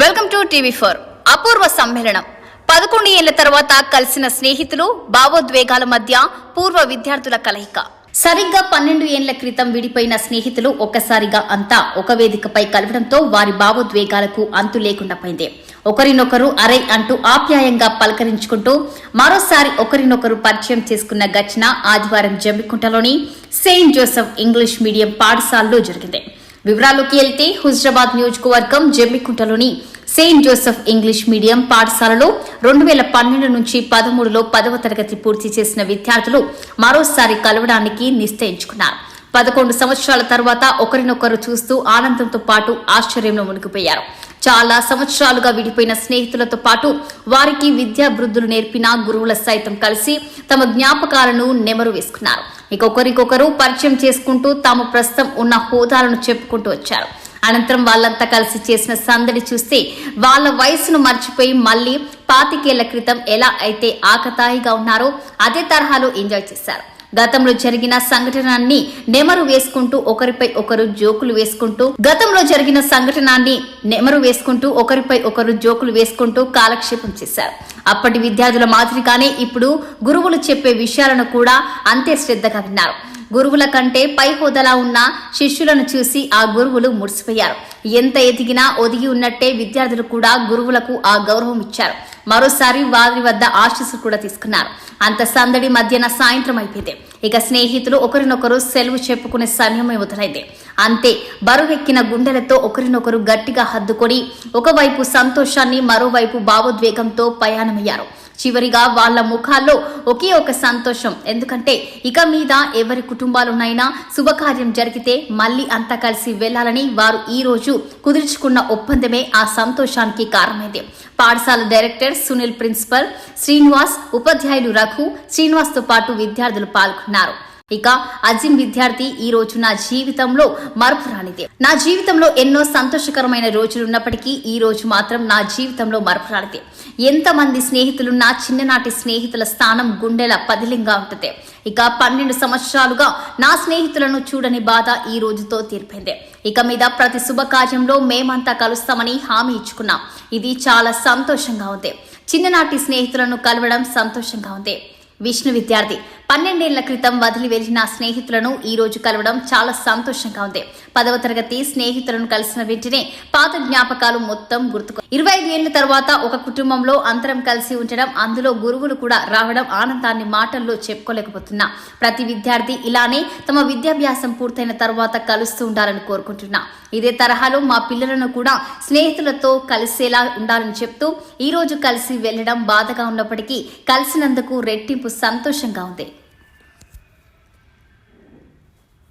Welcome to TV four. అపూర్వ సమ్మేళనం. పదకొండు ఏళ్ళ తర్వాత కలిసిన స్నేహితులు భావోద్వేగాల మధ్య పూర్వ విద్యార్థుల కలయిక. సరిగ్గా పన్నెండు ఏళ్ళ క్రితం విడిపోయిన స్నేహితులు ఒక్కసారిగా అంతా ఒక వేదికపై కలవడంతో వారి భావోద్వేగాలకు అంతు లేకుండా పోయింది. ఒకరినొకరు అరే అంటూ ఆప్యాయంగా పలకరించుకుంటూ మరోసారి ఒకరినొకరు పరిచయం చేసుకున్న ఘటన ఆదివారం జమ్మికుంటలోని సెయింట్ జోసెఫ్ ఇంగ్లీష్ మీడియం పాఠశాలలో జరిగింది. వివరాల్లోకి వెళ్తే హుజరాబాద్ నియోజకవర్గం జమ్మికుంటలోని సెయింట్ జోసెఫ్ ఇంగ్లీష్ మీడియం పాఠశాలలో రెండు వేల పన్నెండు నుంచి పదమూడులో పదవ తరగతి పూర్తి చేసిన విద్యార్థులు మరోసారి కలవడానికి నిశ్చయించుకున్నారు పదకొండు సంవత్సరాల తర్వాత ఒకరినొకరు చూస్తూ ఆనందంతో పాటు ఆశ్చర్యంలో మునిగిపోయారు. చాలా సంవత్సరాలుగా విడిపోయిన స్నేహితులతో పాటు వారికి విద్యా వృద్ధులు నేర్పిన గురువుల సైతం కలిసి తమ జ్ఞాపకాలను నెమరు వేసుకున్నారు. ఒకరికొకరు పరిచయం చేసుకుంటూ తాము ప్రస్తుతం ఉన్న హోదాలను చెప్పుకుంటూ వచ్చారు. అనంతరం వాళ్ళంతా కలిసి చేసిన సందడి చూస్తే వాళ్ళ వయసును మర్చిపోయి మళ్ళీ పాతికేళ్ళ క్రితం ఎలా అయితే ఆకతాయిగా ఉన్నారో అదే తరహాలో ఎంజాయ్ చేశారు. గతంలో జరిగిన సంఘటనాన్ని నెమరు వేసుకుంటూ ఒకరిపై ఒకరు జోకులు వేసుకుంటూ గతంలో జరిగిన సంఘటనాన్ని నెమరు వేసుకుంటూ ఒకరిపై ఒకరు జోకులు వేసుకుంటూ కాలక్షేపం చేశారు. అప్పటి విద్యార్థుల మాదిరిగానే ఇప్పుడు గురువులు చెప్పే విషయాలను కూడా అంతే శ్రద్ధగా విన్నారు. గురువుల కంటే పై హోదాలా ఉన్న శిష్యులను చూసి ఆ గురువులు మురిసిపోయారు. ఎంత ఎదిగినా ఒదిగి ఉన్నట్టే విద్యార్థులు కూడా గురువులకు ఆ గౌరవం ఇచ్చారు. మరోసారి వారి వద్ద ఆశీస్సులు కూడా తీసుకున్నారు. అంత సందడి మధ్యన సాయంత్రం అయిపోయింది. ఇక స్నేహితులు ఒకరినొకరు సెలవు చెప్పుకునే సమయం మొదలైంది. అంతే బరువెక్కిన గుండెలతో ఒకరినొకరు గట్టిగా హద్దుకొని ఒకవైపు సంతోషాన్ని మరోవైపు భావోద్వేగంతో ప్రయాణమయ్యారు. చివరిగా వాళ్ళ ముఖాల్లో ఒకే ఒక సంతోషం. ఎందుకంటే ఇక మీద ఎవరి కుటుంబాలునైనా శుభకార్యం జరిగితే మళ్ళీ అంతా కలిసి వెళ్ళాలని వారు ఈ రోజు కుదుర్చుకున్న ఒప్పందమే ఆ సంతోషానికి కారణమైంది. పాఠశాల డైరెక్టర్ సునీల్ ప్రిన్సిపల్ శ్రీనివాస్ ఉపాధ్యాయులు రఘు శ్రీనివాస్తో పాటు విద్యార్థులు పాల్గొన్నారు. ఇక అజిం విద్యార్థి ఈ రోజు నా జీవితంలో మరపురానిది నా జీవితంలో ఎన్నో సంతోషకరమైన రోజులు ఉన్నప్పటికీ ఈ రోజు మాత్రం నా జీవితంలో మరపురానిది ఎంతమంది స్నేహితులున్నా చిన్ననాటి స్నేహితుల స్థానం గుండెల పదిలింగా ఉంటుంది. ఇక పన్నెండు సంవత్సరాలుగా నా స్నేహితులను చూడని బాధ ఈ రోజుతో తీర్పింది ఇక మీద ప్రతి శుభకార్యంలో మేమంతా కలుస్తామని హామీ ఇచ్చుకున్నాం. ఇది చాలా సంతోషంగా ఉంది. చిన్ననాటి స్నేహితులను కలవడం సంతోషంగా ఉంది. విష్ణు విద్యార్థి పన్నెండేళ్ళ క్రితం వదిలి వెళ్ళిన స్నేహితులను ఈ రోజు కలవడం చాలా సంతోషంగా ఉంది. పదవ తరగతి స్నేహితులను కలిసిన వెంటనే పాత జ్ఞాపకాలు మొత్తం గుర్తుకు ఇరవై ఐదు ఏళ్ళ తర్వాత ఒక కుటుంబంలో అందరం కలిసి ఉండడం అందులో గురువులు కూడా రావడం ఆనందాన్ని మాటల్లో చెప్పుకోలేకపోతున్నా. ప్రతి విద్యార్థి ఇలానే తమ విద్యాభ్యాసం పూర్తయిన తర్వాత కలుస్తూ ఉండాలని కోరుకుంటున్నా. ఇదే తరహాలో మా పిల్లలను కూడా స్నేహితులతో కలిసేలా ఉండాలని చెప్తూ ఈ రోజు కలిసి వెళ్ళడం బాధగా ఉన్నప్పటికీ కలిసినందుకు రెట్టింపు సంతోషంగా ఉంది.